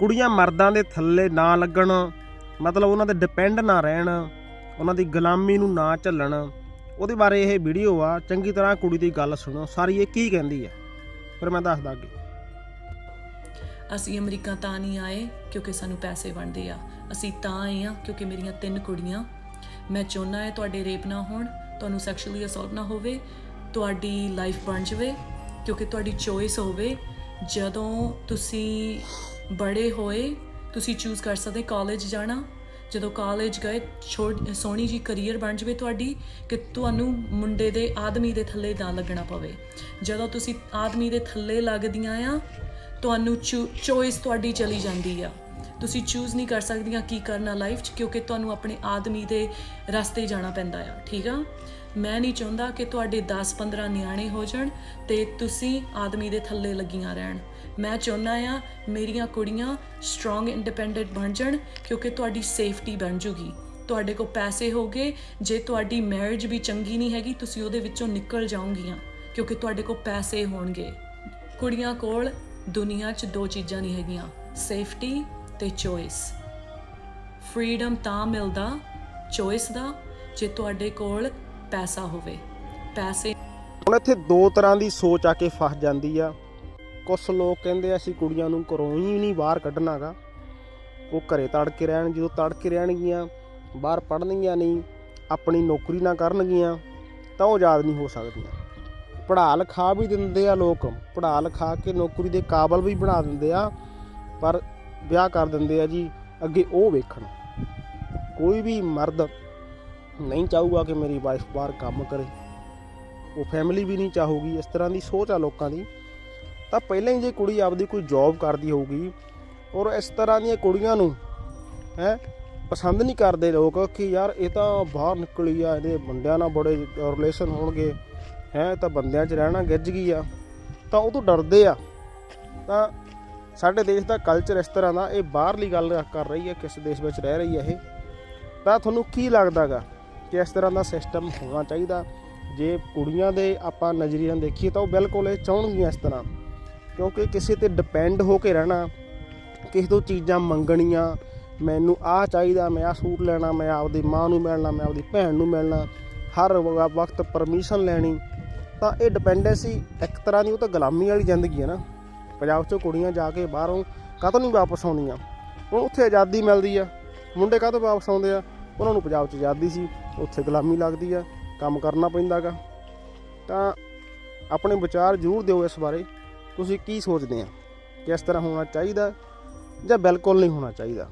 ਕੁੜੀਆਂ ਮਰਦਾਂ ਦੇ ਥੱਲੇ ਨਾ ਲੱਗਣ, ਮਤਲਬ ਉਹਨਾਂ ਤੇ ਡਿਪੈਂਡ ਨਾ ਰਹਿਣ, ਉਹਨਾਂ ਦੀ ਗੁਲਾਮੀ ਨੂੰ ਨਾ ਝੱਲਣ। ਉਹਦੇ ਬਾਰੇ ਇਹ ਵੀਡੀਓ ਆ, ਚੰਗੀ ਤਰ੍ਹਾਂ ਕੁੜੀ ਦੀ ਗੱਲ ਸੁਣੋ। ਸਾਰੀ ਇਹ ਕੀ ਕਹਿੰਦੀ ਆ? ਫਿਰ ਮੈਂ ਦੱਸਦਾ ਅੱਗੇ। ਅਸੀਂ ਅਮਰੀਕਾ ਤਾਂ ਨਹੀਂ ਆਏ ਕਿਉਂਕਿ ਸਾਨੂੰ ਪੈਸੇ ਬਣਦੇ ਆ। ਅਸੀਂ ਤਾਂ ਆਏ ਆ ਕਿਉਂਕਿ ਮੇਰੀਆਂ ਤਿੰਨ ਕੁੜੀਆਂ। ਮੈਂ ਚਾਹੁੰਦਾ ਹੈ ਤੁਹਾਡੇ ਰੇਪ ਨਾ ਹੋਣ, ਤੁਹਾਨੂੰ ਸੈਕਸ਼ੂਅਲੀ ਅਸੌਲਟ ਨਾ ਹੋਵੇ, ਤੁਹਾਡੀ ਲਾਈਫ ਬਣ ਜਾਵੇ, ਕਿਉਂਕਿ ਤੁਹਾਡੀ ਚੋਇਸ ਹੋਵੇ। ਜਦੋਂ ਤੁਸੀਂ ਬੜੇ ਹੋਏ, ਤੁਸੀਂ ਚੂਜ਼ ਕਰ ਸਕਦੇ ਕਾਲਜ ਜਾਣਾ। ਜਦੋਂ ਕਾਲਜ ਗਏ ਛੋੜ ਸੋਹਣੀ ਜੀ ਕੈਰੀਅਰ ਬਣ ਜਾਵੇ ਤੁਹਾਡੀ, ਕਿ ਤੁਹਾਨੂੰ ਮੁੰਡੇ ਦੇ ਆਦਮੀ ਦੇ ਥੱਲੇ ਨਾ ਲੱਗਣਾ ਪਵੇ। ਜਦੋਂ ਤੁਸੀਂ ਆਦਮੀ ਦੇ ਥੱਲੇ ਲੱਗਦੀਆਂ ਆ, ਤੁਹਾਨੂੰ ਚੋਇਸ ਤੁਹਾਡੀ ਚਲੀ ਜਾਂਦੀ ਆ। ਤੁਸੀਂ ਚੂਜ਼ ਨਹੀਂ ਕਰ ਸਕਦੀਆਂ ਕੀ ਕਰਨਾ ਲਾਈਫ 'ਚ, ਕਿਉਂਕਿ ਤੁਹਾਨੂੰ ਆਪਣੇ ਆਦਮੀ ਦੇ ਰਸਤੇ ਜਾਣਾ ਪੈਂਦਾ ਆ। ਠੀਕ ਆ? ਮੈਂ ਨਹੀਂ ਚਾਹੁੰਦਾ ਕਿ ਤੁਹਾਡੇ 10-15 ਨਿਆਣੇ ਹੋ ਜਾਣ ਤੇ ਤੁਸੀਂ ਆਦਮੀ ਦੇ ਥੱਲੇ ਲੱਗੀਆਂ ਰਹਿਣ। ਮੈਂ ਚਾਹੁੰਦਾ ਆ ਮੇਰੀਆਂ ਕੁੜੀਆਂ ਸਟਰੋਂਗ ਇੰਡੀਪੈਂਡੈਂਟ ਬਣ ਜਾਣ ਕਿਉਂਕਿ ਤੁਹਾਡੀ ਸੇਫਟੀ ਬਣ ਜੂਗੀ। ਤੁਹਾਡੇ ਕੋਲ ਪੈਸੇ ਹੋਗੇ, ਜੇ ਤੁਹਾਡੀ ਮੈਰਿਜ ਵੀ ਚੰਗੀ ਨਹੀਂ ਹੈਗੀ, ਤੁਸੀਂ ਉਹਦੇ ਵਿੱਚੋਂ ਨਿਕਲ ਜਾਓਗੀਆਂ ਕਿਉਂਕਿ ਤੁਹਾਡੇ ਕੋਲ ਪੈਸੇ ਹੋਣਗੇ। ਕੁੜੀਆਂ ਕੋਲ ਦੁਨੀਆ 'ਚ ਦੋ ਚੀਜ਼ਾਂ ਨਹੀਂ ਹੈਗੀਆਂ ਸੇਫਟੀ ਤੇ ਚੋਇਸ ਫਰੀडम ਤਾਂ ਮਿਲਦਾ ਚੋਇਸ ਦਾ, ਜੇ ਤੁਹਾਡੇ ਕੋਲ ਪੈਸਾ ਹੋਵੇ। ਪੈਸੇ ਹੁਣ ਇੱਥੇ ਦੋ ਤਰ੍ਹਾਂ ਦੀ ਸੋਚ ਆ ਕੇ ਫਸ ਜਾਂਦੀ ਆ। ਕੁਝ ਲੋਕ ਕਹਿੰਦੇ ਆ, ਅਸੀਂ ਕੁੜੀਆਂ ਨੂੰ ਘਰੋਂ ਹੀ ਨਹੀਂ ਬਾਹਰ ਕੱਢਣਾਗਾ ਉਹ ਘਰੇ ਤੜ ਕੇ ਰਹਿਣ, ਜਦੋਂ ਤੜ ਕੇ ਰਹਿਣਗੀਆਂ, ਬਾਹਰ ਪੜ੍ਹਨਗੀਆਂ ਨਹੀਂ, ਆਪਣੀ ਨੌਕਰੀ ਨਾ ਕਰਨਗੀਆਂ, ਤਾਂ ਉਹ ਆਜ਼ਾਦ ਨਹੀਂ ਹੋ ਸਕਦੀਆਂ। ਪੜ੍ਹਾ ਲਿਖਾ ਵੀ ਦਿੰਦੇ ਆ ਲੋਕ, ਪੜ੍ਹਾ ਲਿਖਾ ਕੇ ਨੌਕਰੀ ਦੇ ਕਾਬਲ ਵੀ ਬਣਾ ਦਿੰਦੇ ਆ, ਪਰ ਵਿਆਹ ਕਰ ਦਿੰਦੇ ਆ ਜੀ, ਅੱਗੇ ਉਹ ਵੇਖਣ। ਕੋਈ ਵੀ ਮਰਦ ਨਹੀਂ ਚਾਹੂਗਾ ਕਿ ਮੇਰੀ ਵਾਈਫ ਬਾਹਰ ਕੰਮ ਕਰੇ। ਉਹ ਫੈਮਿਲੀ ਵੀ ਨਹੀਂ ਚਾਹੂਗੀ, ਇਸ ਤਰ੍ਹਾਂ ਦੀ ਸੋਚ ਆ ਲੋਕਾਂ ਦੀ। ਤਾਂ ਪਹਿਲਾਂ ਹੀ ਜੇ ਕੁੜੀ ਆਪਦੀ ਕੋਈ ਜੌਬ ਕਰਦੀ ਹੋਊਗੀ ਔਰ ਇਸ ਤਰ੍ਹਾਂ ਦੀਆਂ ਕੁੜੀਆਂ ਨੂੰ, ਹੈ, ਪਸੰਦ ਨਹੀਂ ਕਰਦੇ ਲੋਕ ਕਿ ਯਾਰ ਇਹ ਤਾਂ ਬਾਹਰ ਨਿਕਲੀ ਆ, ਇਹਦੇ ਬੰਦਿਆਂ ਨਾਲ ਬੜੇ ਰਿਲੇਸ਼ਨ ਹੋਣਗੇ, ਹੈ ਤਾਂ ਬੰਦਿਆਂ 'ਚ ਰਹਿਣਾ ਗਿੱਜ ਗਈ ਆ। ਤਾਂ ਉਹ ਤੋਂ ਡਰਦੇ ਆ। ਤਾਂ ਸਾਡੇ ਦੇਸ਼ ਦਾ ਕਲਚਰ ਇਸ ਤਰ੍ਹਾਂ ਦਾ, ਇਹ ਬਾਹਰਲੀ ਗੱਲ ਕਰ ਰਹੀ ਹੈ, ਕਿਸ ਦੇਸ਼ ਵਿੱਚ ਰਹਿ ਰਹੀ ਹੈ ਇਹ। ਤਾਂ ਤੁਹਾਨੂੰ ਕੀ ਲੱਗਦਾਗਾ ਕਿ ਇਸ ਤਰ੍ਹਾਂ ਦਾ ਸਿਸਟਮ ਹੋਣਾ ਚਾਹੀਦਾ? ਜੇ ਕੁੜੀਆਂ ਦੇ ਆਪਾਂ ਨਜ਼ਰੀਏ ਨਾਲ ਦੇਖੀਏ ਤਾਂ ਉਹ ਬਿਲਕੁਲ ਇਹ ਚਾਹਣਗੀਆਂ ਇਸ ਤਰ੍ਹਾਂ। ਕਿਉਂਕਿ ਕਿਸੇ ਤੇ ਡਿਪੈਂਡ ਹੋ ਕੇ ਰਹਿਣਾ, ਕਿਸੇ ਤੋਂ ਚੀਜ਼ਾਂ ਮੰਗਣੀਆਂ, ਮੈਨੂੰ ਆਹ ਚਾਹੀਦਾ, ਮੈਂ ਆਹ ਸੂਟ ਲੈਣਾ, ਮੈਂ ਆਪਦੀ ਮਾਂ ਨੂੰ ਮਿਲਣਾ, ਮੈਂ ਆਪਦੀ ਭੈਣ ਨੂੰ ਮਿਲਣਾ, ਹਰ ਵ- ਵਕਤ ਪਰਮਿਸ਼ਨ ਲੈਣੀ, ਤਾਂ ਇਹ ਡਿਪੈਂਡੈਂਸੀ ਇੱਕ ਤਰ੍ਹਾਂ ਦੀ ਉਹ ਤਾਂ ਗੁਲਾਮੀ ਵਾਲੀ ਜ਼ਿੰਦਗੀ ਹੈ ਨਾ। ਪੰਜਾਬ 'ਚੋਂ ਕੁੜੀਆਂ ਜਾ ਕੇ ਬਾਹਰੋਂ ਕਾਹਤੋਂ ਨਹੀਂ ਵਾਪਸ ਆਉਣੀਆਂ? ਹੁਣ ਉੱਥੇ ਆਜ਼ਾਦੀ ਮਿਲਦੀ ਆ, ਮੁੰਡੇ ਕਾਹਤੋਂ ਵਾਪਸ ਆਉਂਦੇ ਆ? ਉਹਨਾਂ ਨੂੰ ਪੰਜਾਬ 'ਚ ਆਜ਼ਾਦੀ ਸੀ, ਉੱਥੇ ਗੁਲਾਮੀ ਲੱਗਦੀ ਆ, ਕੰਮ ਕਰਨਾ ਪੈਂਦਾਗਾ। ਤਾਂ ਆਪਣੇ ਵਿਚਾਰ ਜ਼ਰੂਰ ਦਿਓ ਇਸ ਬਾਰੇ। ਤੁਸੀਂ ਕੀ ਸੋਚਦੇ ਆ? ਕਿਸ ਤਰ੍ਹਾਂ ਹੋਣਾ ਚਾਹੀਦਾ ਜਾਂ ਬਿਲਕੁਲ ਨਹੀਂ ਹੋਣਾ ਚਾਹੀਦਾ?